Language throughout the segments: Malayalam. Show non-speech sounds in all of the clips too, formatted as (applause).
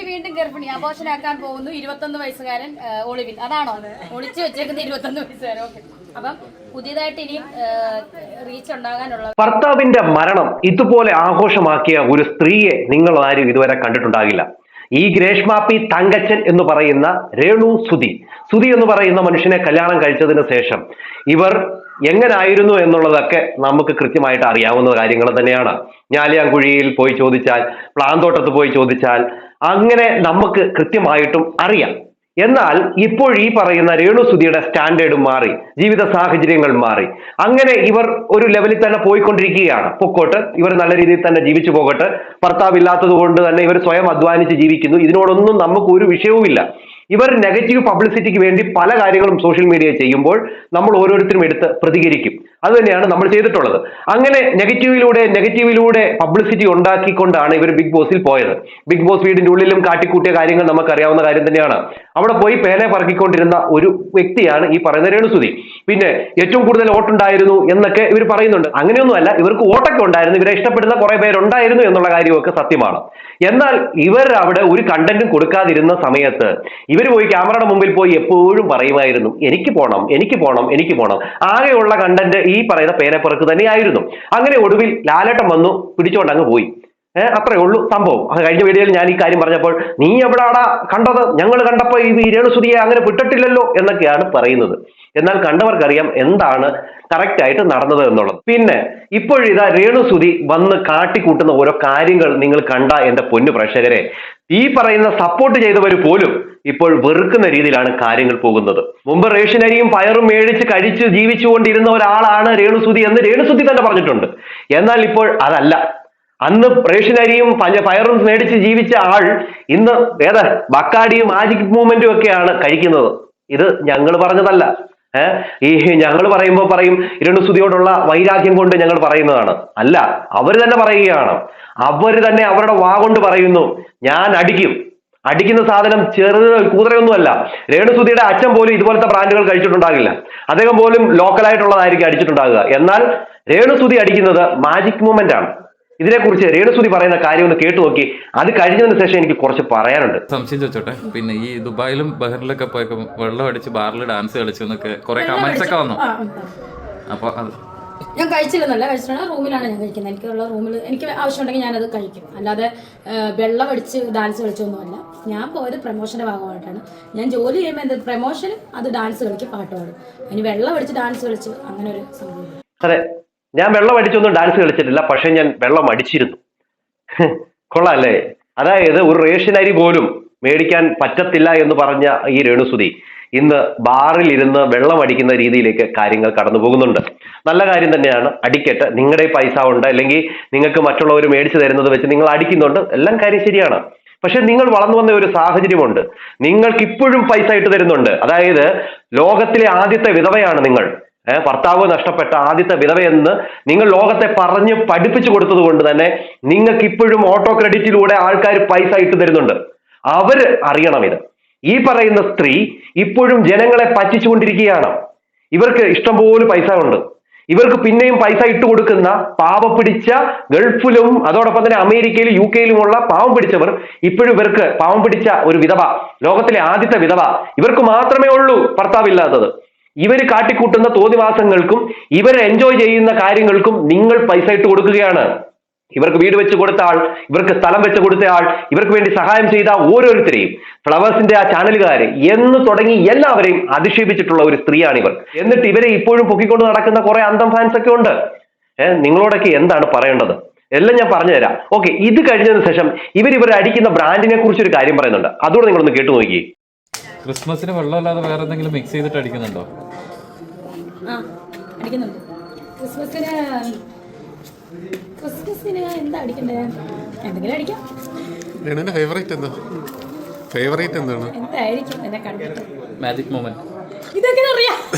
രേണുസുതി വീണ്ടും ഗർഭിണി. ആഘോഷനാക്കാൻ പോകുന്നു ഇരുപത്തൊന്ന് വയസ്സുകാരൻ ഒളിവിൽ. അതാണോ? ഒളിച്ചു വെച്ചേക്കുന്ന ഇരുപത്തൊന്ന് വയസ്സുകാരൻ. അപ്പം പുതിയതായിട്ട് ഇനിയും റീച്ച് ഉണ്ടാകാനുള്ള ഭർത്താവിന്റെ മരണം ഇതുപോലെ ആഘോഷമാക്കിയ ഒരു സ്ത്രീയെ നിങ്ങൾ ആരും ഇതുവരെ കണ്ടിട്ടുണ്ടാകില്ല. ഈ ഗ്രേഷ്മാപ്പി തങ്കച്ചൻ എന്ന് പറയുന്ന രേണു സുതി സുതി എന്ന് പറയുന്ന മനുഷ്യനെ കല്യാണം കഴിച്ചതിന് ശേഷം ഇവർ എങ്ങനായിരുന്നു എന്നുള്ളതൊക്കെ നമുക്ക് കൃത്യമായിട്ട് അറിയാവുന്ന കാര്യങ്ങൾ തന്നെയാണ്. ഞാലിയാങ്കുഴിയിൽ പോയി ചോദിച്ചാൽ പ്ലാന്തോട്ടത്ത് പോയി ചോദിച്ചാൽ അങ്ങനെ നമുക്ക് കൃത്യമായിട്ടും അറിയാം. എന്നാൽ ഇപ്പോൾ ഈ പറയുന്ന രേണുസുതിയുടെ സ്റ്റാൻഡേർഡ് മാറി ജീവിത സാഹചര്യങ്ങൾ മാറി. അങ്ങനെ ഇവർ ഒരു ലെവലിൽ തന്നെ പോയിക്കൊണ്ടിരിക്കുകയാണ്. പൊക്കോട്ട് ഇവർ നല്ല രീതിയിൽ തന്നെ ജീവിച്ചു പോകട്ടെ. ഭർത്താവ് ഇല്ലാത്തത് കൊണ്ട് തന്നെ ഇവർ സ്വയം അധ്വാനിച്ച് ജീവിക്കുന്നു. ഇതിനോടൊന്നും നമുക്ക് ഒരു വിഷയവുമില്ല. ഇവർ നെഗറ്റീവ് പബ്ലിസിറ്റിക്ക് വേണ്ടി പല കാര്യങ്ങളും സോഷ്യൽ മീഡിയ ചെയ്യുമ്പോൾ നമ്മൾ ഓരോരുത്തരും എടുത്ത് പ്രതികരിക്കും. അത് തന്നെയാണ് നമ്മൾ ചെയ്തിട്ടുള്ളത്. അങ്ങനെ നെഗറ്റീവിലൂടെ നെഗറ്റീവിലൂടെ പബ്ലിസിറ്റി ഉണ്ടാക്കിക്കൊണ്ടാണ് ഇവർ ബിഗ് ബോസിൽ പോയത്. ബിഗ് ബോസ് വീടിന്റെ ഉള്ളിലും കാട്ടിക്കൂട്ടിയ കാര്യങ്ങൾ നമുക്കറിയാവുന്ന കാര്യം തന്നെയാണ്. അവിടെ പോയി പേനെ പറക്കിക്കൊണ്ടിരുന്ന ഒരു വ്യക്തിയാണ് ഈ പറയുന്ന രേണുസുതി. പിന്നെ ഏറ്റവും കൂടുതൽ വോട്ടുണ്ടായിരുന്നു എന്നൊക്കെ ഇവർ പറയുന്നുണ്ട്. അങ്ങനെയൊന്നുമല്ല ഇവർക്ക് വോട്ടൊക്കെ ഉണ്ടായിരുന്നു. ഇവരെ ഇഷ്ടപ്പെടുന്ന കുറെ പേരുണ്ടായിരുന്നു എന്നുള്ള കാര്യമൊക്കെ സത്യമാണ്. എന്നാൽ ഇവർ അവിടെ ഒരു കണ്ടന്റും കൊടുക്കാതിരുന്ന സമയത്ത് ഇവർ പോയി ക്യാമറയുടെ മുമ്പിൽ പോയി എപ്പോഴും പറയുമായിരുന്നു എനിക്ക് പോണം എനിക്ക് പോണം എനിക്ക് പോണം. ആകെയുള്ള കണ്ടന്റ് ഈ പറയുന്ന പേനപ്പുറക്ക് തന്നെയായിരുന്നു. അങ്ങനെ ഒടുവിൽ ലാലേട്ടൻ വന്നു പിടിച്ചോണ്ട് അങ്ങ് പോയി. ഏഹ് അത്രേ ഉള്ളൂ സംഭവം. കഴിഞ്ഞ വീഡിയോയിൽ ഞാൻ ഈ കാര്യം പറഞ്ഞപ്പോൾ നീ എവിടാടാ കണ്ടത്? ഞങ്ങൾ കണ്ടപ്പോ ഈ രേണുസുതിയെ അങ്ങനെ വിട്ടിട്ടില്ലല്ലോ എന്നൊക്കെയാണ് പറയുന്നത്. എന്നാൽ കണ്ടവർക്കറിയാം എന്താണ് കറക്റ്റ് ആയിട്ട് നടന്നത് എന്നുള്ളത്. പിന്നെ ഇപ്പോഴിതാ രേണുസുതി വന്ന് കാട്ടിക്കൂട്ടുന്ന ഓരോ കാര്യങ്ങൾ നിങ്ങൾ കണ്ട എന്റെ പൊന്നു പ്രേക്ഷകരെ ഈ പറയുന്ന സപ്പോർട്ട് ചെയ്തവർ പോലും ഇപ്പോൾ വെറുക്കുന്ന രീതിയിലാണ് കാര്യങ്ങൾ പോകുന്നത്. മുമ്പ് റേഷൻ അരിയും പയറും മേടിച്ച് കഴിച്ച് ജീവിച്ചുകൊണ്ടിരുന്ന ഒരാളാണ് രേണുസുതി എന്ന് രേണുസുതി തന്നെ പറഞ്ഞിട്ടുണ്ട്. എന്നാൽ ഇപ്പോൾ അതല്ല. അന്ന് റേഷനരിയും പയറും മേടിച്ച് ജീവിച്ച ആൾ ഇന്ന് ഏതാ ബക്കാടിയും മാജിക് മൂവ്മെന്റും ഒക്കെയാണ് കഴിക്കുന്നത്. ഇത് ഞങ്ങൾ പറഞ്ഞതല്ല. ഏഹ് ഈ ഞങ്ങൾ പറയുമ്പോൾ പറയും ഇരണുസുതിയോടുള്ള വൈരാഗ്യം കൊണ്ട് ഞങ്ങൾ പറയുന്നതാണ്. അല്ല അവർ തന്നെ പറയുകയാണ്. അവർ തന്നെ അവരുടെ വാ കൊണ്ട് പറയുന്നു. ഞാൻ അടിക്കും. അടിക്കുന്ന സാധനം ചെറുത് കൂതറയൊന്നുമല്ല. രേണുസുതിയുടെ അച്ഛൻ പോലും ഇതുപോലത്തെ ബ്രാൻഡുകൾ കഴിച്ചിട്ടുണ്ടാകില്ല. അദ്ദേഹം പോലും ലോക്കലായിട്ടുള്ളതായിരിക്കും അടിച്ചിട്ടുണ്ടാകുക. എന്നാൽ രേണുസുതി അടിക്കുന്നത് മാജിക് മൂവ്മെന്റ് ആണ് ഇതിനെക്കുറിച്ച് രേണുസുതി പറയുന്ന കാര്യം ഒന്ന് കേട്ടു നോക്കി. അത് കഴിഞ്ഞതിന് ശേഷം എനിക്ക് കുറച്ച് പറയാനുണ്ട്. സംശയം ചോദിച്ചോട്ടെ? പിന്നെ ഈ ദുബായിലും ബഹറിലൊക്കെ പോയപ്പോ വെള്ളം അടിച്ച് ബാറിൽ ഡാൻസ് കളിച്ചു എന്നൊക്കെ കുറെ കമന്റ്സ് ഒക്കെ വന്നു. അപ്പൊ അത് ഞാൻ കഴിച്ചില്ലെന്നല്ല കഴിച്ചിട്ടുണ്ട് റൂമിലാണ് ഞാൻ കഴിക്കുന്നത്. എനിക്കുള്ള റൂമിൽ എനിക്ക് ആവശ്യമുണ്ടെങ്കിൽ ഞാനത് കഴിക്കും. അല്ലാതെ വെള്ളം അടിച്ച് ഡാൻസ് കളിച്ചൊന്നുമല്ല ഞാൻ പോയത് പ്രമോഷന്റെ ഭാഗമായിട്ടാണ്. ഞാൻ ജോലി ചെയ്യുമ്പോൾ എന്ത് പ്രമോഷൻ അത് ഡാൻസ് കളിക്കും പാട്ട് പാടും. അതിന് വെള്ളം അടിച്ച് ഡാൻസ് കളിച്ച് അങ്ങനെ ഒരു സംഭവം. അതെ ഞാൻ വെള്ളം അടിച്ചൊന്നും ഡാൻസ് കളിച്ചിട്ടില്ല പക്ഷെ ഞാൻ വെള്ളം അടിച്ചിരുന്നു. (laughs) കൊള്ളാല്ലേ? അതായത് ഒരു റേഷൻ അരി പോലും മേടിക്കാൻ പറ്റത്തില്ല എന്ന് പറഞ്ഞ ഈ രേണുസുതി ഇന്ന് ബാറിൽ ഇരുന്ന് വെള്ളം അടിക്കുന്ന രീതിയിലേക്ക് കാര്യങ്ങൾ കടന്നു പോകുന്നുണ്ട്. നല്ല കാര്യം തന്നെയാണ് അടിക്കട്ടെ. നിങ്ങളുടെ പൈസ ഉണ്ട് അല്ലെങ്കിൽ നിങ്ങൾക്ക് മറ്റുള്ളവർ മേടിച്ചു തരുന്നത് വെച്ച് നിങ്ങൾ അടിക്കുന്നുണ്ട് എല്ലാം കാര്യം ശരിയാണ്. പക്ഷെ നിങ്ങൾ വളർന്നു വന്ന ഒരു സാഹചര്യമുണ്ട്. നിങ്ങൾക്ക് ഇപ്പോഴും പൈസ ഇട്ട് തരുന്നുണ്ട്. അതായത് ലോകത്തിലെ ആദ്യത്തെ വിധവയാണ് നിങ്ങൾ. ഭർത്താവ് നഷ്ടപ്പെട്ട ആദ്യത്തെ വിധവയെന്ന് നിങ്ങൾ ലോകത്തെ പറഞ്ഞ് പഠിപ്പിച്ചു കൊടുത്തത് കൊണ്ട് തന്നെ നിങ്ങൾക്ക് ഇപ്പോഴും ഓട്ടോ ക്രെഡിറ്റിലൂടെ ആൾക്കാർ പൈസ ഇട്ട് തരുന്നുണ്ട്. അവർ അറിയണം ഇത്. ഈ പറയുന്ന സ്ത്രീ ഇപ്പോഴും ജനങ്ങളെ പറ്റിച്ചുകൊണ്ടിരിക്കുകയാണ്. ഇവർക്ക് ഇഷ്ടംപോലെ പൈസ ഉണ്ട്. ഇവർക്ക് പിന്നെയും പൈസ ഇട്ട് കൊടുക്കുന്ന പാവം പിടിച്ച ഗൾഫിലും അതോടൊപ്പം തന്നെ അമേരിക്കയിലും യു കെയിലുമുള്ള പാവം പിടിച്ചവർ ഇപ്പോഴും ഇവർക്ക് പാവം പിടിച്ച ഒരു വിധവ ലോകത്തിലെ ആദ്യത്തെ വിധവ ഇവർക്ക് മാത്രമേ ഉള്ളൂ ഭർത്താവില്ലാത്തത് ഇവർ കാട്ടിക്കൂട്ടുന്ന തോന്നിവാസങ്ങൾക്കും ഇവർ എൻജോയ് ചെയ്യുന്ന കാര്യങ്ങൾക്കും നിങ്ങൾ പൈസ ഇട്ട് കൊടുക്കുകയാണ്. ഇവർക്ക് വീട് വെച്ച് കൊടുത്ത ആൾ ഇവർക്ക് സ്ഥലം വെച്ച് കൊടുത്ത ആൾ ഇവർക്ക് വേണ്ടി സഹായം ചെയ്ത ഓരോരുത്തരെയും ഫ്ലവേഴ്സിന്റെ ആ ചാനലുകാരെ എന്ന് തുടങ്ങി എല്ലാവരെയും അധിക്ഷേപിച്ചിട്ടുള്ള ഒരു സ്ത്രീയാണ് ഇവർ എന്നിട്ട് ഇവരെ ഇപ്പോഴും പൊക്കിക്കൊണ്ട് നടക്കുന്ന കുറെ അന്തം ഫാൻസ് ഒക്കെ ഉണ്ട്. ഏഹ് നിങ്ങളോടൊക്കെ എന്താണ് പറയേണ്ടത്? എല്ലാം ഞാൻ പറഞ്ഞു തരാം ഓക്കെ ഇത് കഴിഞ്ഞതിന് ശേഷം ഇവർ ഇവർ അടിക്കുന്ന ബ്രാൻഡിനെ കുറിച്ച് ഒരു കാര്യം പറയുന്നുണ്ട്. അതുകൂടെ നിങ്ങളൊന്ന് കേട്ടു നോക്കി ക്രിസ്മസിന് വെള്ളമല്ലാതെ വേറെ എന്തെങ്കിലും മിക്സ് ചെയ്തിട്ട് അടിക്കുന്നുണ്ടോ? ആ അടിക്കുന്നുണ്ട്. ക്രിസ്മസിന് ക്രിസ്മസിന് എന്താ അടിക്കണ്ടേ? എന്തെങ്കിലും അടിക്കാം. രേണുവിന്റെ ഫേവറേറ്റ് എന്താ? ഫേവറേറ്റ് എന്താണ്? എന്തായിരിക്കും എന്നെ കണ്ടിട്ട്? മാജിക് മൊമെന്റ് ഇതെങ്ങനെ അറിയാം? (laughs)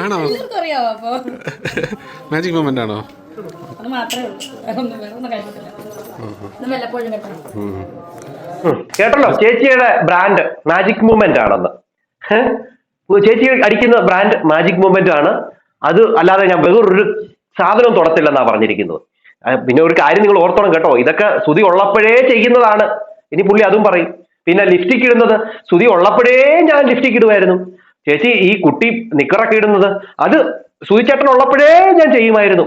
ആണോ? എല്ലാവർക്കും അറിയാവോ അപ്പൊ? മാജിക് മൊമെന്റ് ആണോ? അത് മാത്രമേ ഉള്ളൂ. വേറെ ഒന്നും വേറെ ഒന്നും കഴിക്കത്തില്ല ഇത് വല്ലപ്പോഴും കേട്ടോ. കേട്ടല്ലോ? ചേച്ചിയുടെ ബ്രാൻഡ് മാജിക് മൂവ്മെന്റ് ആണെന്ന്. ചേച്ചി അടിക്കുന്ന ബ്രാൻഡ് മാജിക് മൂവ്മെന്റ് ആണ്. അത് അല്ലാതെ ഞാൻ വേറൊരു സാധനവും തുടത്തില്ലെന്നാ പറഞ്ഞിരിക്കുന്നത്. പിന്നെ ഒരു കാര്യം നിങ്ങൾ ഓർത്തോണം കേട്ടോ. ഇതൊക്കെ സ്തുതി ഉള്ളപ്പോഴേ ചെയ്യുന്നതാണ്. ഇനി പുള്ളി അതും പറയും. പിന്നെ ലിഫ്റ്റിക്ക് ഇടുന്നത്. സ്തുതി ഉള്ളപ്പോഴേ ഞാൻ ലിഫ്റ്റിക്ക് ഇടുമായിരുന്നു ചേച്ചി ഈ കുട്ടി നിക്കറൊക്കെ ഇടുന്നത്. അത് സുതിച്ചേട്ടൻ ഉള്ളപ്പോഴേ ഞാൻ ചെയ്യുമായിരുന്നു.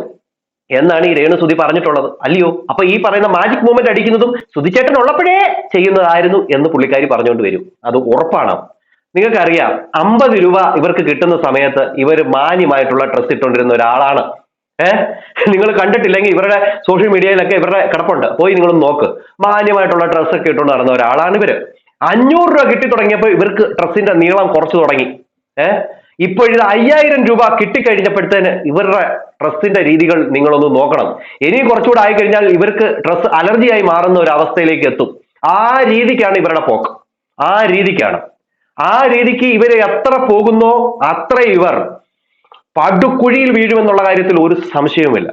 എന്നാണ് ഈ രേണു സുതി പറഞ്ഞിട്ടുള്ളത്. അല്ലയോ? അപ്പൊ ഈ പറയുന്ന മാജിക് മൂവ്മെന്റ് അടിക്കുന്നതും സുതിച്ചേട്ടൻ ഉള്ളപ്പോഴേ ചെയ്യുന്നതായിരുന്നു എന്ന് പുള്ളിക്കാരി പറഞ്ഞുകൊണ്ട് വരും. അത് ഉറപ്പാണ്. നിങ്ങൾക്കറിയാം അമ്പത് രൂപ ഇവർക്ക് കിട്ടുന്ന സമയത്ത് ഇവർ മാന്യമായിട്ടുള്ള ഡ്രസ് ഇട്ടുകൊണ്ടിരുന്ന ഒരാളാണ്. ഏഹ് നിങ്ങൾ കണ്ടിട്ടില്ലെങ്കിൽ ഇവരുടെ സോഷ്യൽ മീഡിയയിലൊക്കെ ഇവരുടെ കിടപ്പുണ്ട്. പോയി നിങ്ങളൊന്ന് നോക്ക്. മാന്യമായിട്ടുള്ള ഡ്രസ്സ് ഒക്കെ ഇട്ടുകൊണ്ട് നടന്ന ഒരാളാണ് ഇവർ. അഞ്ഞൂറ് രൂപ കിട്ടി തുടങ്ങിയപ്പോൾ ഇവർക്ക് ഡ്രസ്സിന്റെ നീളം കുറച്ചു തുടങ്ങി. ഏഹ് ഇപ്പോഴിത് അയ്യായിരം രൂപ കിട്ടിക്കഴിഞ്ഞപ്പോഴത്തേന് ഇവരുടെ ഡ്രസ്സിന്റെ രീതികൾ നിങ്ങളൊന്ന് നോക്കണം. ഇനി കുറച്ചുകൂടെ ആയി കഴിഞ്ഞാൽ ഇവർക്ക് ഡ്രസ്സ് അലർജിയായി മാറുന്ന ഒരു അവസ്ഥയിലേക്ക് എത്തും. ആ രീതിക്കാണ് ഇവരുടെ പോക്ക്. ആ രീതിക്കാണ്. ആ രീതിക്ക് ഇവരെ എത്ര പോകുന്നോ അത്ര ഇവർ പടുക്കുഴിയിൽ വീഴുമെന്നുള്ള കാര്യത്തിൽ ഒരു സംശയവുമില്ല.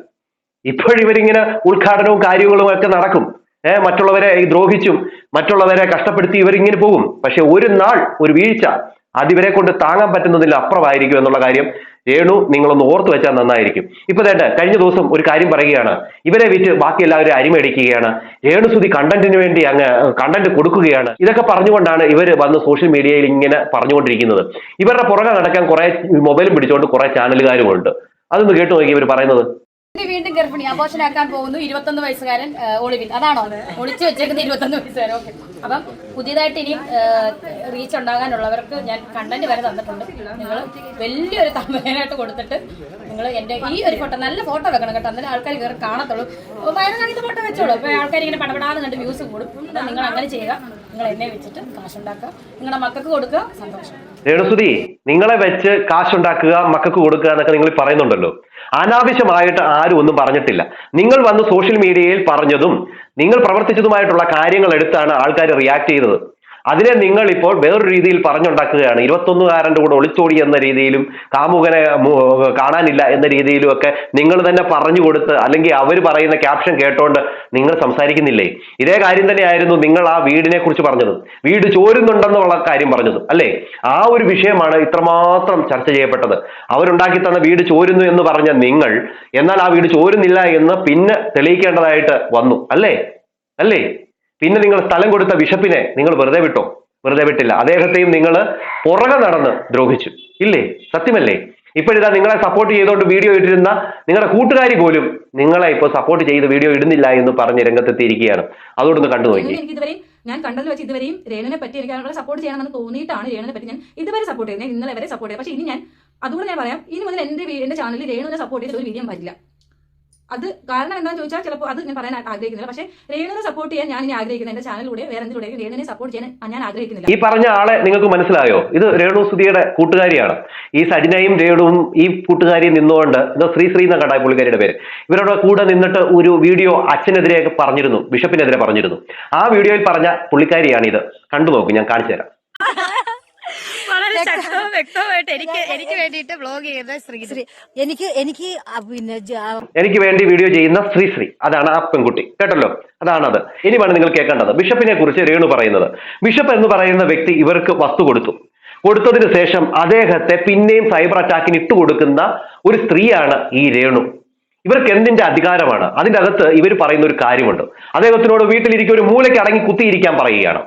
ഇപ്പോഴിവരിങ്ങനെ ഉദ്ഘാടനവും കാര്യങ്ങളും ഒക്കെ നടക്കും. ഏഹ് മറ്റുള്ളവരെ ദ്രോഹിച്ചും മറ്റുള്ളവരെ കഷ്ടപ്പെടുത്തി ഇവരിങ്ങനെ പോകും. പക്ഷെ ഒരു നാൾ ഒരു വീഴ്ച അതിവരെ കൊണ്ട് താങ്ങാൻ പറ്റുന്നതിൽ അപ്പുറമായിരിക്കും എന്നുള്ള കാര്യം രേണു നിങ്ങളൊന്ന് ഓർത്തു വെച്ചാൽ നന്നായിരിക്കും. ഇപ്പൊ തേണ്ട കഴിഞ്ഞ ദിവസം ഒരു കാര്യം പറയുകയാണ്. ഇവരെ വിറ്റ് ബാക്കി എല്ലാവരും അരിമേടിക്കുകയാണ്. രേണുസുതി കണ്ടന്റിന് വേണ്ടി അങ്ങ് കണ്ടന്റ് കൊടുക്കുകയാണ്. ഇതൊക്കെ പറഞ്ഞുകൊണ്ടാണ് ഇവർ വന്ന് സോഷ്യൽ മീഡിയയിൽ ഇങ്ങനെ പറഞ്ഞുകൊണ്ടിരിക്കുന്നത്. ഇവരുടെ പുറകെ നടക്കാൻ കുറെ മൊബൈലും പിടിച്ചുകൊണ്ട് കുറെ ചാനലുകാരും ഉണ്ട് അതൊന്ന് കേട്ടു നോക്കി ഇവർ പറയുന്നത്. വീണ്ടും ഗർഭിണി. അപോഷനാക്കാൻ പോകുന്നു ഇരുപത്തൊന്ന് വയസ്സുകാരൻ ഒളിവിൽ. അതാണോ? ഒളിച്ചു വെച്ചേക്കുന്ന ഇരുപത്തൊന്ന് വയസ്സുകാരൻ. ഓക്കെ. അപ്പം പുതിയതായിട്ട് ഇനിയും റീച്ച് ഉണ്ടാകാനുള്ളവർക്ക് ഞാൻ കണ്ടന്റ് വരെ തന്നിട്ടുണ്ട്. നിങ്ങൾ വലിയൊരു തമ്പനായിട്ട് കൊടുത്തിട്ട് നിങ്ങൾ എന്റെ ഈ ഒരു ഫോട്ടോ നല്ല ഫോട്ടോ വെക്കണം കേട്ടോ. എന്നാലും ആൾക്കാർ കയറി കാണത്തുള്ളൂ. വയറ് കാണിക്കുന്ന ഫോട്ടോ വെച്ചോളൂ. അപ്പൊ ആൾക്കാർ ഇങ്ങനെ പടപടാന്ന് കണ്ട് വ്യൂസ് കൂടും. നിങ്ങൾ അങ്ങനെ ചെയ്യുക. വെച്ചിട്ട് കാശുണ്ടാക്കുക. നിങ്ങളുടെ കൊടുക്കുക. സന്തോഷം. രേണുസുതി നിങ്ങളെ വെച്ച് കാശുണ്ടാക്കുക മക്കൾക്ക് കൊടുക്കുക എന്നൊക്കെ നിങ്ങൾ പറയുന്നുണ്ടല്ലോ. അനാവശ്യമായിട്ട് ആരും ഒന്നും പറഞ്ഞിട്ടില്ല. നിങ്ങൾ വന്ന് സോഷ്യൽ മീഡിയയിൽ പറഞ്ഞതും നിങ്ങൾ പ്രവർത്തിച്ചതുമായിട്ടുള്ള കാര്യങ്ങൾ എടുത്താണ് ആൾക്കാർ റിയാക്ട് ചെയ്തത്. അതിനെ നിങ്ങൾ ഇപ്പോൾ വേറൊരു രീതിയിൽ പറഞ്ഞുണ്ടാക്കുകയാണ്. ഇരുപത്തൊന്നുകാരന്റെ കൂടെ ഒളിച്ചോടി എന്ന രീതിയിലും കാമുകനെ കാണാനില്ല എന്ന രീതിയിലും ഒക്കെ നിങ്ങൾ തന്നെ പറഞ്ഞു കൊടുത്ത് അല്ലെങ്കിൽ അവർ പറയുന്ന ക്യാപ്ഷൻ കേട്ടോണ്ട് നിങ്ങൾ സംസാരിക്കുന്നില്ലേ? ഇതേ കാര്യം തന്നെയായിരുന്നു നിങ്ങൾ ആ വീടിനെ കുറിച്ച് പറഞ്ഞത്. വീട് ചോരുന്നുണ്ടെന്നുള്ള കാര്യം പറഞ്ഞത് അല്ലേ? ആ ഒരു വിഷയമാണ് ഇത്രമാത്രം ചർച്ച ചെയ്യപ്പെട്ടത്. അവരുണ്ടാക്കി തന്ന വീട് ചോരുന്നു എന്ന് പറഞ്ഞ നിങ്ങൾ എന്നാൽ ആ വീട് ചോരുന്നില്ല എന്ന് പിന്നെ തെളിയിക്കേണ്ടതായിട്ട് വന്നു അല്ലേ? അല്ലേ? പിന്നെ നിങ്ങൾ സ്ഥലം കൊടുത്ത ബിഷപ്പിനെ നിങ്ങൾ വെറുതെ വിട്ടോ? വെറുതെ വിട്ടില്ല. അദ്ദേഹത്തെയും നിങ്ങൾ പുറകെ നടന്ന് ദ്രോഹിച്ചു. ഇല്ലേ? സത്യമല്ലേ? ഇപ്പോഴിതാ നിങ്ങളെ സപ്പോർട്ട് ചെയ്തുകൊണ്ട് വീഡിയോ ഇട്ടിരുന്ന നിങ്ങളുടെ കൂട്ടുകാരി പോലും നിങ്ങളെ ഇപ്പോൾ സപ്പോർട്ട് ചെയ്ത് വീഡിയോ ഇടുന്നില്ല എന്ന് പറഞ്ഞ് രംഗത്തെത്തിയിരിക്കുകയാണ്. അതുകൊണ്ടൊന്ന് കണ്ടു നോക്കി. ഞാൻ കണ്ടതിൽ വെച്ച് ഇതുവരെയും രേണനെ പറ്റി എനിക്ക് സപ്പോർട്ട് ചെയ്യണമെന്ന് തോന്നിയിട്ടാണ് രേണനെ പറ്റി ഞാൻ ഇതുവരെ സപ്പോർട്ട് ചെയ്യുന്നത് ഇന്നലെ വരെ സപ്പോർട്ട് ചെയ്യാം പക്ഷേ ഇനി ഞാൻ അതുകൊണ്ട് ഞാൻ പറയാം ഇനി മുതൽ എന്റെ എന്റെ ചാനലിൽ രേണുവിനെ സപ്പോർട്ട് ചെയ്ത് ഒരു വീഡിയോ വരില്ല. അത് കാരണം എന്താണെന്ന് ചോദിച്ചാൽ ചിലപ്പോൾ അത് ഞാൻ പറയാൻ ആഗ്രഹിക്കുന്നില്ല. പക്ഷേ രേണുവിനെ സപ്പോർട്ട് ചെയ്യാൻ ഞാൻ ഇനി ആഗ്രഹിക്കുന്നത് എന്റെ ചാനലിലൂടെ വേറെ എന്തിലൂടെ രേണുവിനെ സപ്പോർട്ട് ചെയ്യാൻ ഞാൻ ആഗ്രഹിക്കുന്നില്ല. ഈ പറഞ്ഞ ആളെ നിങ്ങൾക്ക് മനസ്സിലായോ? ഇത് രേണു സുധിയുടെ കൂട്ടുകാരിയാണ്. ഈ സജിനയും രേണുവും ഈ കൂട്ടുകാരിയും നിന്നുകൊണ്ട് ഇതോ ശ്രീ ശ്രീ എന്ന കണ്ടായ പുള്ളിക്കാരിയുടെ പേര്. ഇവരുടെ കൂടെ നിന്നിട്ട് ഒരു വീഡിയോ അച്ഛനെതിരെ പറഞ്ഞിരുന്നു ബിഷപ്പിനെതിരെ പറഞ്ഞിരുന്നു. ആ വീഡിയോയിൽ പറഞ്ഞ പുള്ളിക്കാരിയാണ് ഇത് കണ്ടു നോക്കൂ ഞാൻ കാണിച്ചു തരാം. (laughs) ശക്തവും വ്യക്തവുമായിട്ട് എനിക്ക് എനിക്ക് വേണ്ടിയിട്ട് ബ്ലോഗ് ചെയ്ത ശ്രീശ്രീ എനിക്ക് എനിക്ക് പിന്നെ എനിക്ക് വേണ്ടി വീഡിയോ ചെയ്യുന്ന ശ്രീശ്രീ അതാണ് ആ പെൺകുട്ടി. കേട്ടല്ലോ? അതാണത്. ഇനി വേണം നിങ്ങൾ കേൾക്കേണ്ടത്. ബിഷപ്പിനെ കുറിച്ച് രേണു പറയുന്നത്. ബിഷപ്പ് എന്ന് പറയുന്ന വ്യക്തി ഇവർക്ക് വസ്തു കൊടുത്തു. കൊടുത്തതിന് ശേഷം അദ്ദേഹത്തെ പിന്നെയും സൈബർ അറ്റാക്കിന് ഇട്ടുകൊടുക്കുന്ന ഒരു സ്ത്രീയാണ് ഈ രേണു. ഇവർക്ക് എന്തിന്റെ അധികാരമാണ്? അതിന്റെ അകത്ത് ഇവർ പറയുന്ന ഒരു കാര്യമുണ്ട്. അദ്ദേഹത്തിനോട് വീട്ടിലിരിക്കും ഒരു മൂലയ്ക്ക് അടങ്ങി കുത്തിയിരിക്കാൻ പറയുകയാണ്.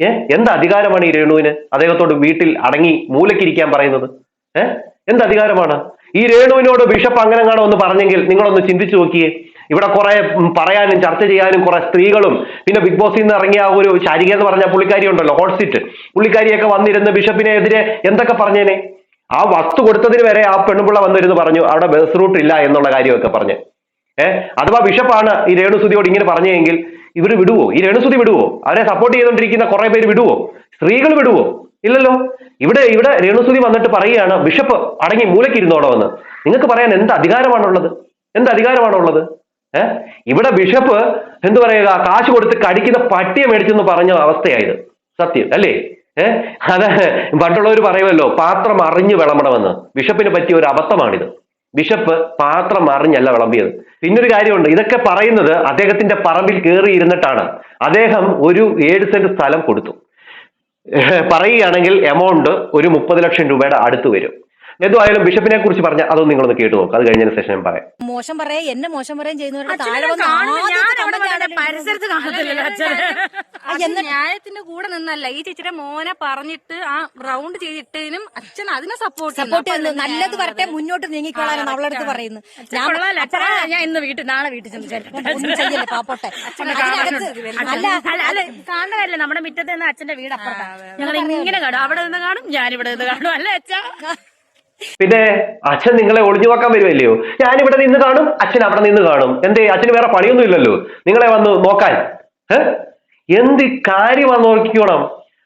ഏ? എന്ത് അധികാരമാണ് ഈ രേണുവിന്? അദ്ദേഹത്തോട് വീട്ടിൽ അടങ്ങി മൂലക്കിരിക്കാൻ പറയുന്നത്. ഏ? എന്ത് അധികാരമാണ്? ഈ രേണുവിനോട് ബിഷപ്പ് അങ്ങനെ കാണോ ഒന്ന് പറഞ്ഞെങ്കിൽ നിങ്ങളൊന്ന് ചിന്തിച്ചു നോക്കിയേ. ഇവിടെ കുറെ പറയാനും ചർച്ച ചെയ്യാനും കുറെ സ്ത്രീകളും പിന്നെ ബിഗ് ബോസിൽ നിന്ന് ഇറങ്ങിയ ഒരു ശാരിക എന്ന് പറഞ്ഞ പുള്ളിക്കാരി ഉണ്ടല്ലോ ഹോട്ട് സീറ്റ് പുള്ളിക്കാരിയൊക്കെ വന്നിരുന്ന് ബിഷപ്പിനെതിരെ എന്തൊക്കെ പറഞ്ഞേനെ? ആ വസ്തു കൊടുത്തതിന് വരെ ആ പെണ്ണുപിള്ള വന്നിരുന്ന് പറഞ്ഞു അവിടെ ബസ് റൂട്ട് ഇല്ല എന്നുള്ള കാര്യമൊക്കെ പറഞ്ഞ്. ഏഹ് അഥവാ ബിഷപ്പാണ് ഈ രേണുസുതിയോട് ഇങ്ങനെ പറഞ്ഞെങ്കിൽ ഇവർ വിടുവോ? ഈ രേണുസുതി വിടുവോ? അവരെ സപ്പോർട്ട് ചെയ്തുകൊണ്ടിരിക്കുന്ന കുറെ പേര് വിടുവോ? സ്ത്രീകൾ വിടുവോ? ഇല്ലല്ലോ. ഇവിടെ ഇവിടെ രേണുസുതി വന്നിട്ട് പറയുകയാണ് ബിഷപ്പ് അടങ്ങി മൂലയ്ക്ക് ഇരുന്നോടോ എന്ന്. നിങ്ങൾക്ക് പറയാൻ എന്ത് അധികാരമാണുള്ളത്? എന്ത് അധികാരമാണുള്ളത്? ഏഹ് ഇവിടെ ബിഷപ്പ് എന്ത് പറയുക കാശ് കൊടുത്ത് കടിക്കുന്ന പട്ടിയെ മേടിച്ചെന്ന് പറഞ്ഞ അവസ്ഥയായത്. സത്യം അല്ലേ? ഏഹ് അത് പണ്ടുള്ളവർ പറയുമല്ലോ പാത്രം അറിഞ്ഞു വിളമ്പണമെന്ന്. ബിഷപ്പിന് പറ്റിയ ഒരു അബദ്ധമാണിത്. ബിഷപ്പ് പാത്രം അറിഞ്ഞല്ല വിളമ്പിയത്. പിന്നൊരു കാര്യമുണ്ട് ഇതൊക്കെ പറയുന്നത് അദ്ദേഹത്തിന്റെ പറമ്പിൽ കയറി ഇരുന്നിട്ടാണ് അദ്ദേഹം ഒരു ഏഴ് സെന്റ് സ്ഥലം കൊടുത്തു. പറയുകയാണെങ്കിൽ എമൗണ്ട് ഒരു മുപ്പത് ലക്ഷം രൂപയുടെ അടുത്ത് വരും. എന്തായാലും ബിഷപ്പിനെ കുറിച്ച് പറഞ്ഞ അതൊന്നും നിങ്ങളൊന്ന് കേട്ടു നോക്കുക അത് കഴിഞ്ഞതിന് ശേഷം ഞാൻ പറയാം. മോശം പറയാ എന്നെ മോശം പറയാൻ ചെയ്യുന്നവരുടെ ന്യായത്തിന്റെ കൂടെ നിന്നല്ല. ഈ ചേച്ചിയുടെ മോനെ പറഞ്ഞിട്ട് ആ റൗണ്ട് ചെയ്തിട്ടതിനും അച്ഛൻ അതിനെ സപ്പോർട്ട് സപ്പോർട്ട് ചെയ്യുന്നു. നല്ലത് വരട്ടെ മുന്നോട്ട് നീങ്ങിക്കൊള്ളാനാണ് അടുത്ത് പറയുന്നത് ഞാൻ ഞാൻ ഇന്ന് വീട്ടിൽ നാളെ വീട്ടിൽ ചെന്ന് ഒന്നും ചെയ്യല്ലേ പാപ്പോട്ടെ കാണുന്ന കാര്യമില്ല. നമ്മുടെ മുറ്റത്ത് നിന്ന് അച്ഛന്റെ വീട് അപ്പുറത്താണ് ഞങ്ങൾ ഇങ്ങനെ കാണും. അവിടെ നിന്ന് കാണും ഞാൻ ഇവിടെ നിന്ന് കാണും. അല്ലേ അച്ഛാ. (laughs) പിന്നെ അച്ഛൻ നിങ്ങളെ ഒളിഞ്ഞു നോക്കാൻ വരുമല്ലയോ ഇവിടെ നിന്ന് കാണും അച്ഛൻ അവിടെ നിന്ന് കാണും. എന്തേ അച്ഛന് വേറെ പണിയൊന്നും ഇല്ലല്ലോ? നിങ്ങളെ വന്ന് നോക്കാൻ? എന്ത് കാര്യമാണ് നോക്കിക്കോണം.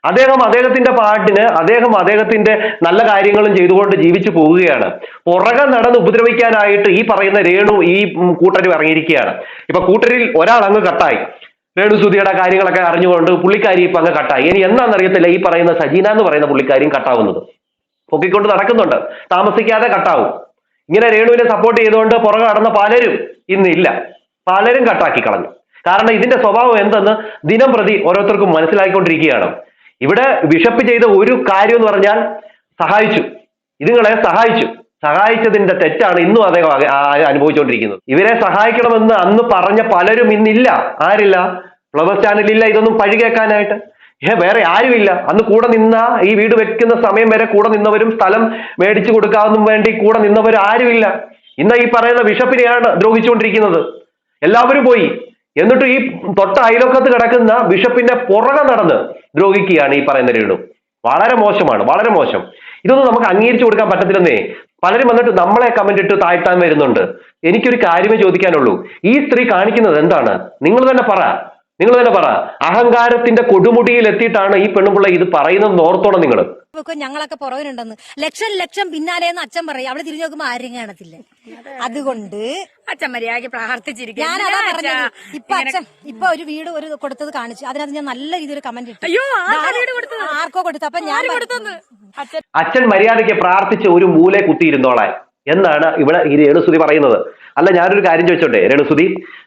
അദ്ദേഹം അദ്ദേഹത്തിന്റെ പാട്ടിന് അദ്ദേഹം അദ്ദേഹത്തിന്റെ നല്ല കാര്യങ്ങളും ചെയ്തുകൊണ്ട് ജീവിച്ചു പോവുകയാണ്. പുറകെ നടന്ന് ഉപദ്രവിക്കാനായിട്ട് ഈ പറയുന്ന രേണു ഈ കൂട്ടരും ഇറങ്ങിയിരിക്കുകയാണ്. ഇപ്പൊ കൂട്ടരിൽ ഒരാൾ അങ്ങ് കട്ടായി. രേണു സുധിയുടെ കാര്യങ്ങളൊക്കെ അറിഞ്ഞുകൊണ്ട് പുള്ളിക്കാരി ഇപ്പൊ അങ്ങ് കട്ടായി. ഇനി എന്നാണെന്നറിയത്തില്ല ഈ പറയുന്ന സജീന എന്ന് പറയുന്ന പുള്ളിക്കാരിയും കട്ടാവുന്നത്. പൊക്കിക്കൊണ്ട് നടക്കുന്നുണ്ട്. താമസിക്കാതെ കട്ടാവും. ഇങ്ങനെ രേണുവിനെ സപ്പോർട്ട് ചെയ്തുകൊണ്ട് പുറകെ നടന്ന പലരും ഇന്നില്ല പലരും കട്ടാക്കി കളഞ്ഞു. കാരണം ഇതിന്റെ സ്വഭാവം എന്തെന്ന് ദിനം പ്രതി ഓരോരുത്തർക്കും മനസ്സിലാക്കിക്കൊണ്ടിരിക്കുകയാണ് ഇവിടെ ബിഷപ്പ് ചെയ്ത ഒരു കാര്യം എന്ന് പറഞ്ഞാൽ സഹായിച്ചു. ഇതുങ്ങളെ സഹായിച്ചു. സഹായിച്ചതിന്റെ തെറ്റാണ് ഇന്നും അദ്ദേഹം അനുഭവിച്ചുകൊണ്ടിരിക്കുന്നത് ഇവരെ സഹായിക്കണമെന്ന് അന്ന് പറഞ്ഞ പലരും ഇന്നില്ല. ആരില്ല? ഫ്ലവേഴ്സ് ചാനലില്ല ഇതൊന്നും പഴി കേൾക്കാനായിട്ട്. ഏ വേറെ ആരുമില്ല. അന്ന് കൂടെ നിന്ന ഈ വീട് വെക്കുന്ന സമയം വരെ കൂടെ നിന്നവരും സ്ഥലം മേടിച്ചു കൊടുക്കാനും വേണ്ടി കൂടെ നിന്നവരും ആരുമില്ല. ഇന്ന് ഈ പറയുന്ന ബിഷപ്പിനെയാണ് ദ്രോഹിച്ചുകൊണ്ടിരിക്കുന്നത്. എല്ലാവരും പോയി. എന്നിട്ട് ഈ തൊട്ട അയലോക്കത്ത് കിടക്കുന്ന ബിഷപ്പിന്റെ പുറകെ നടന്ന് ദ്രോഹിക്കുകയാണ് ഈ പറയുന്ന രേണു. വളരെ മോശമാണ് വളരെ മോശം. ഇതൊന്നും നമുക്ക് അംഗീകരിച്ചു കൊടുക്കാൻ പറ്റത്തില്ലെന്നേ. പലരും വന്നിട്ട് നമ്മളെ കമന്റ് ഇട്ട് താഴ്ത്താൻ വരുന്നുണ്ട്. എനിക്കൊരു കാര്യമേ ചോദിക്കാനുള്ളൂ. ഈ സ്ത്രീ കാണിക്കുന്നത് എന്താണ്? നിങ്ങൾ തന്നെ പറ. നിങ്ങൾ തന്നെ പറ. അഹങ്കാരത്തിന്റെ കൊടുമുടിയിൽ എത്തിയിട്ടാണ് ഈ പെണ്ണുപിള്ള ഇത് പറയുന്നത് ഓർത്തോണം നിങ്ങൾ. ഞങ്ങളൊക്കെ പുറകിലുണ്ടെന്ന്. ലക്ഷം ലക്ഷം പിന്നാലെ എന്ന് അച്ഛൻ പറയും. അവിടെ തിരിഞ്ഞു നോക്കുമ്പോ ആരും കാണത്തില്ല? അതുകൊണ്ട് അച്ഛൻ മര്യാദയ്ക്ക് പ്രാർത്ഥിച്ചിരിക്കും ഞാൻ അതാ പറഞ്ഞത്. ഇപ്പൊ അച്ഛൻ ഇപ്പൊ ഒരു വീട് ഒരു കൊടുത്തത് കാണിച്ചു. അതിനകത്ത് ഞാൻ നല്ല രീതിയിൽ കമന്റ് ഇട്ടു. അയ്യോ, ആർക്കാ കൊടുത്തു അപ്പൊ ഞാൻ അച്ഛൻ മര്യാദയ്ക്ക് പ്രാർത്ഥിച്ച് ഒരു മൂലെ കുത്തിയിരുന്നോളെ എന്നാണ് ഇവിടെ ഈ രേണുസുതി പറയുന്നത്. അല്ല ഞാനൊരു കാര്യം ചോദിച്ചോട്ടെ രേണുസുതി?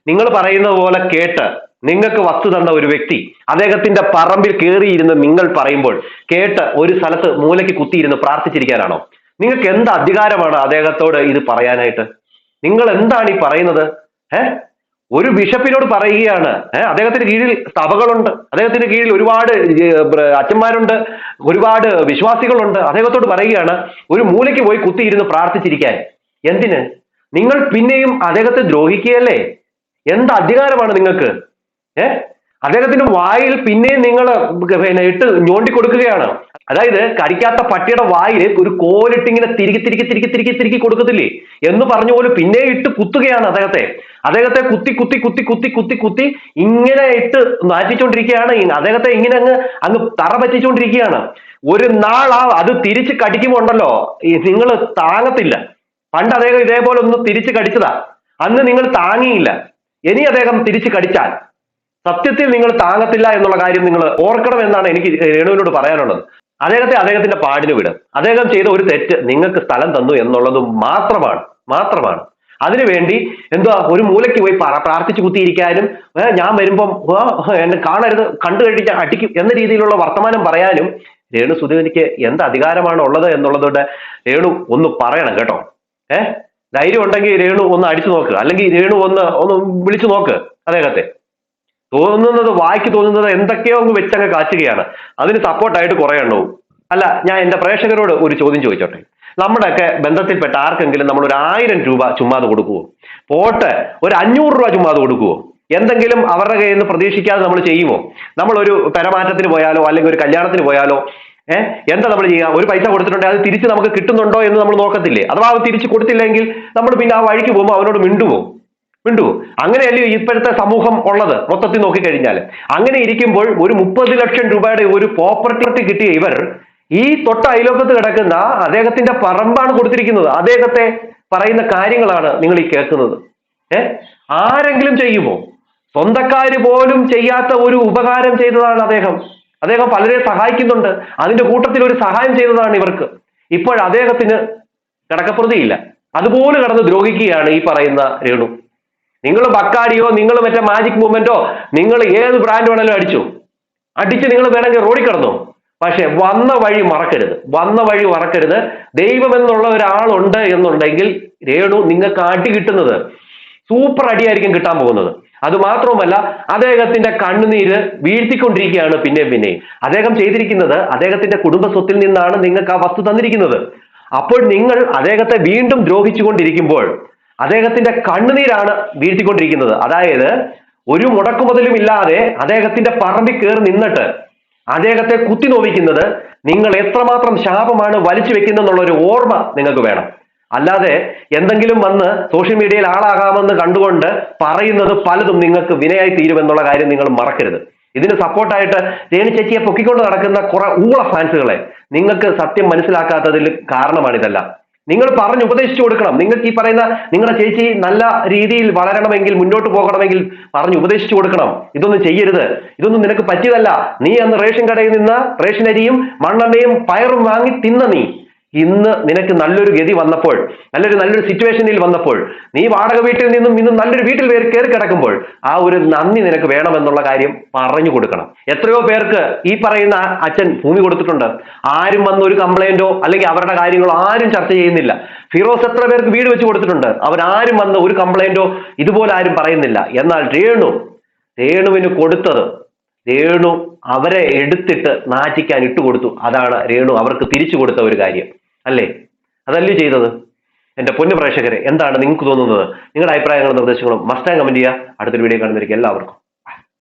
നിങ്ങൾ പറയുന്നത് പോലെ കേട്ട് നിങ്ങൾക്ക് വസ്തു തന്ന ഒരു വ്യക്തി അദ്ദേഹത്തിന്റെ പറമ്പിൽ കയറിയിരുന്ന് നിങ്ങൾ പറയുമ്പോൾ കേട്ട് ഒരു സ്ഥലത്ത് മൂലയ്ക്ക് കുത്തിയിരുന്ന് പ്രാർത്ഥിച്ചിരിക്കാനാണോ? നിങ്ങൾക്ക് എന്ത് അധികാരമാണ് അദ്ദേഹത്തോട് ഇത് പറയാനായിട്ട്? നിങ്ങൾ എന്താണ് ഈ പറയുന്നത്? ഏഹ് ഒരു ബിഷപ്പിനോട് പറയുകയാണ്. ഏഹ് അദ്ദേഹത്തിന്റെ കീഴിൽ സഭകളുണ്ട്. അദ്ദേഹത്തിന്റെ കീഴിൽ ഒരുപാട് അച്ഛന്മാരുണ്ട്. ഒരുപാട് വിശ്വാസികളുണ്ട്. അദ്ദേഹത്തോട് പറയുകയാണ് ഒരു മൂലയ്ക്ക് പോയി കുത്തിയിരുന്ന് പ്രാർത്ഥിച്ചിരിക്കാൻ. എന്തിന്? നിങ്ങൾ പിന്നെയും അദ്ദേഹത്തെ ദ്രോഹിക്കുകയല്ലേ? എന്ത് അധികാരമാണ് നിങ്ങൾക്ക്? ഏ? അദ്ദേഹത്തിന്റെ വായിൽ പിന്നെയും നിങ്ങൾ പിന്നെ ഇട്ട് ഞോണ്ടി കൊടുക്കുകയാണ്. അതായത് കടിക്കാത്ത പട്ടിയുടെ വായിൽ ഒരു കോലിട്ട് ഇങ്ങനെ തിരികെ തിരികെ തിരികെ തിരികെ തിരികെ കൊടുക്കത്തില്ലേ? എന്ന് പറഞ്ഞ പോലെ പിന്നെ ഇട്ട് കുത്തുകയാണ് അദ്ദേഹത്തെ. അദ്ദേഹത്തെ കുത്തി കുത്തി കുത്തി കുത്തി കുത്തി കുത്തി ഇങ്ങനെ ഇട്ട് നാറ്റിച്ചുകൊണ്ടിരിക്കുകയാണ് ഈ അദ്ദേഹത്തെ ഇങ്ങനെ അങ്ങ് അങ്ങ് തറ പറ്റിച്ചുകൊണ്ടിരിക്കുകയാണ് ഒരു നാൾ ആ അത് തിരിച്ച് ഈ നിങ്ങൾ താങ്ങത്തില്ല. പണ്ട് അദ്ദേഹം ഇതേപോലെ ഒന്ന് തിരിച്ച് കടിച്ചതാ. അന്ന് നിങ്ങൾ താങ്ങിയില്ല. ഇനി അദ്ദേഹം തിരിച്ച് കടിച്ചാൽ സത്യത്തിൽ നിങ്ങൾ താങ്ങത്തില്ല എന്നുള്ള കാര്യം നിങ്ങൾ ഓർക്കണം എന്നാണ് എനിക്ക് രേണുവിനോട് പറയാനുള്ളത്. അദ്ദേഹത്തെ അദ്ദേഹത്തിന്റെ പാടിന് വിട്. അദ്ദേഹം ചെയ്ത ഒരു തെറ്റ് നിങ്ങൾക്ക് സ്ഥലം തന്നു എന്നുള്ളത് മാത്രമാണ് മാത്രമാണ്. അതിനുവേണ്ടി എന്തുവാ ഒരു മൂലയ്ക്ക് പോയി പ്രാർത്ഥിച്ചു കുത്തിയിരിക്കാനും ഞാൻ വരുമ്പം എന്നെ കാണരുത് കണ്ടു കഴിഞ്ഞാൽ അടിക്കും എന്ന രീതിയിലുള്ള വർത്തമാനം പറയാനും രേണു സുധീവനിക്ക് എന്ത് അധികാരമാണ് ഉള്ളത് എന്നുള്ളതുകൊണ്ട് രേണു ഒന്ന് പറയണം കേട്ടോ. ഏഹ് ധൈര്യം ഉണ്ടെങ്കിൽ രേണു ഒന്ന് അടിച്ചു നോക്ക്. അല്ലെങ്കിൽ രേണു ഒന്ന് ഒന്ന് വിളിച്ചു നോക്ക് അദ്ദേഹത്തെ. തോന്നുന്നത് വായിക്ക് തോന്നുന്നത് എന്തൊക്കെയോ അങ്ങ് വെച്ചങ്ങ് കാച്ചുകയാണ്. അതിന് സപ്പോർട്ടായിട്ട് കുറെ എണ്ണവും അല്ല ഞാൻ എന്റെ പ്രേക്ഷകരോട് ഒരു ചോദ്യം ചോദിച്ചോട്ടെ? നമ്മുടെയൊക്കെ ബന്ധത്തിൽപ്പെട്ട ആർക്കെങ്കിലും നമ്മൾ ഒരു ആയിരം രൂപ ചുമ്മാതെ കൊടുക്കുവോ? പോട്ടെ ഒരു അഞ്ഞൂറ് രൂപ ചുമ്മാതെ കൊടുക്കുവോ? എന്തെങ്കിലും അവരുടെ കയ്യിൽ നിന്ന് പ്രതീക്ഷിക്കാതെ നമ്മൾ ചെയ്യുമോ നമ്മൾ ഒരു പെരമാറ്റത്തിന് പോയാലോ അല്ലെങ്കിൽ ഒരു കല്യാണത്തിന് പോയാലോ ഏഹ് എന്താ നമ്മൾ ചെയ്യുക? ഒരു പൈസ കൊടുത്തിട്ടുണ്ടെങ്കിൽ അത് തിരിച്ച് നമുക്ക് കിട്ടുന്നുണ്ടോ എന്ന് നമ്മൾ നോക്കത്തില്ലേ? അഥവാ തിരിച്ച് കൊടുത്തില്ലെങ്കിൽ നമ്മൾ പിന്നെ ആ വഴിക്ക് പോകുമ്പോൾ അവനോട് മിണ്ടുമോ മിണ്ടു. അങ്ങനെയല്ലേ ഇപ്പോഴത്തെ സമൂഹം ഉള്ളത്? മൊത്തത്തിൽ നോക്കിക്കഴിഞ്ഞാൽ അങ്ങനെ ഇരിക്കുമ്പോൾ ഒരു മുപ്പത് ലക്ഷം രൂപയുടെ ഒരു പ്രോപ്പർട്ടി കിട്ടിയ ഇവർ ഈ തൊട്ട അയലോക്കത്ത് കിടക്കുന്ന അദ്ദേഹത്തിന്റെ പറമ്പാണ് കൊടുത്തിരിക്കുന്നത്. അദ്ദേഹത്തെ പറയുന്ന കാര്യങ്ങളാണ് നിങ്ങൾ ഈ കേൾക്കുന്നത്. ഏ? ആരെങ്കിലും ചെയ്യുമോ? സ്വന്തക്കാര് പോലും ചെയ്യാത്ത ഒരു ഉപകാരം ചെയ്തതാണ് അദ്ദേഹം. അദ്ദേഹം പലരെ സഹായിക്കുന്നുണ്ട്. അതിന്റെ കൂട്ടത്തിൽ ഒരു സഹായം ചെയ്തതാണ് ഇവർക്ക്. ഇപ്പോൾ അദ്ദേഹത്തിന് കിടക്കപ്രതിയില്ല. അതുപോലെ കടന്ന് ദ്രോഹിക്കുകയാണ് ഈ പറയുന്ന രേണു. നിങ്ങൾ ബക്കാടിയോ നിങ്ങൾ മറ്റേ മാജിക് മൂവ്മെന്റോ നിങ്ങൾ ഏത് ബ്രാൻഡ് വേണമെങ്കിലും അടിച്ചു. അടിച്ച് നിങ്ങൾ വേണമെങ്കിൽ റോഡിൽ കിടന്നു. പക്ഷെ വന്ന വഴി മറക്കരുത്. വന്ന വഴി മറക്കരുത്. ദൈവം എന്നുള്ള ഒരാളുണ്ട് എന്നുണ്ടെങ്കിൽ രേണു നിങ്ങൾക്ക് അടി കിട്ടുന്നത് സൂപ്പർ അടിയായിരിക്കും കിട്ടാൻ പോകുന്നത്. അത് മാത്രവുമല്ല അദ്ദേഹത്തിന്റെ കണ്ണുനീര് വീഴ്ത്തിക്കൊണ്ടിരിക്കുകയാണ് പിന്നെയും പിന്നെയും. അദ്ദേഹം ചെയ്തിരിക്കുന്നത് അദ്ദേഹത്തിന്റെ കുടുംബ സ്വത്തിൽ നിന്നാണ് നിങ്ങൾക്ക് ആ വസ്തു തന്നിരിക്കുന്നത്. അപ്പോൾ നിങ്ങൾ അദ്ദേഹത്തെ വീണ്ടും ദ്രോഹിച്ചുകൊണ്ടിരിക്കുമ്പോൾ അദ്ദേഹത്തിന്റെ കണ്ണുനീരാണ് വീഴ്ത്തിക്കൊണ്ടിരിക്കുന്നത്. അതായത് ഒരു മുടക്കുമുതലും ഇല്ലാതെ അദ്ദേഹത്തിന്റെ പറമ്പിൽ കയറി നിന്നിട്ട് അദ്ദേഹത്തെ കുത്തി നോവിക്കുന്നത് നിങ്ങൾ എത്രമാത്രം ശാപമാണ് വലിച്ചു വെക്കുന്നെന്നുള്ള ഒരു ഓർമ്മ നിങ്ങൾക്ക് വേണം. അല്ലാതെ എന്തെങ്കിലും വന്ന് സോഷ്യൽ മീഡിയയിൽ ആളാകാമെന്ന് കണ്ടുകൊണ്ട് പറയുന്നത് പലതും നിങ്ങൾക്ക് വിനയായി തീരുമെന്നുള്ള കാര്യം നിങ്ങൾ മറക്കരുത്. ഇതിന് സപ്പോർട്ടായിട്ട് തേനി ചേച്ചിയെ പൊക്കിക്കൊണ്ട് നടക്കുന്ന കുറെ ഊള ഫാൻസുകളെ നിങ്ങൾക്ക് സത്യം മനസ്സിലാക്കാത്തതിൽ കാരണമാണിതെല്ലാം. നിങ്ങൾ പറഞ്ഞ് ഉപദേശിച്ചു കൊടുക്കണം. നിങ്ങൾക്ക് ഈ പറയുന്ന നിങ്ങളുടെ ചേച്ചി നല്ല രീതിയിൽ വളരണമെങ്കിൽ മുന്നോട്ട് പോകണമെങ്കിൽ പറഞ്ഞ് ഉപദേശിച്ചു കൊടുക്കണം. ഇതൊന്നും ചെയ്യരുത്. ഇതൊന്നും നിനക്ക് പറ്റിയതല്ല. നീ അന്ന് റേഷൻ കടയിൽ നിന്ന് റേഷൻ അരിയും മണ്ണെണ്ണയും പയറും വാങ്ങി തിന്ന നീ. ഇന്ന് നിനക്ക് നല്ലൊരു ഗതി വന്നപ്പോൾ നല്ലൊരു നല്ലൊരു സിറ്റുവേഷനിൽ വന്നപ്പോൾ നീ വാടക വീട്ടിൽ നിന്നും ഇന്നും നല്ലൊരു വീട്ടിൽ കയറി കിടക്കുമ്പോൾ ആ ഒരു നന്ദി നിനക്ക് വേണമെന്നുള്ള കാര്യം പറഞ്ഞു കൊടുക്കണം. എത്രയോ പേർക്ക് ഈ പറയുന്ന അച്ഛൻ ഭൂമി കൊടുത്തിട്ടുണ്ട്. ആരും വന്ന് ഒരു കംപ്ലൈന്റോ അല്ലെങ്കിൽ അവരുടെ കാര്യങ്ങളോ ആരും ചർച്ച ചെയ്യുന്നില്ല. ഫിറോസ് എത്ര പേർക്ക് വീട് വെച്ച് കൊടുത്തിട്ടുണ്ട്? അവരാരും വന്ന ഒരു കംപ്ലൈന്റോ ഇതുപോലെ ആരും പറയുന്നില്ല. എന്നാൽ രേണു രേണുവിന് കൊടുത്തത് രേണു അവരെ എടുത്തിട്ട് നാറ്റിക്കാൻ ഇട്ടുകൊടുത്തു. അതാണ് രേണു അവർക്ക് തിരിച്ചു കൊടുത്ത ഒരു കാര്യം. അല്ലേ? അതല്ലേ ചെയ്തത്? എന്റെ പൊന്നു പ്രേക്ഷകരെ എന്താണ് നിങ്ങൾക്ക് തോന്നുന്നത്? നിങ്ങളുടെ അഭിപ്രായങ്ങളും നിർദ്ദേശങ്ങളും മസ്റ്റാൻ കമന്റ് ചെയ്യുക. അടുത്തൊരു വീഡിയോ കാണുന്നവർക്ക് എല്ലാവർക്കും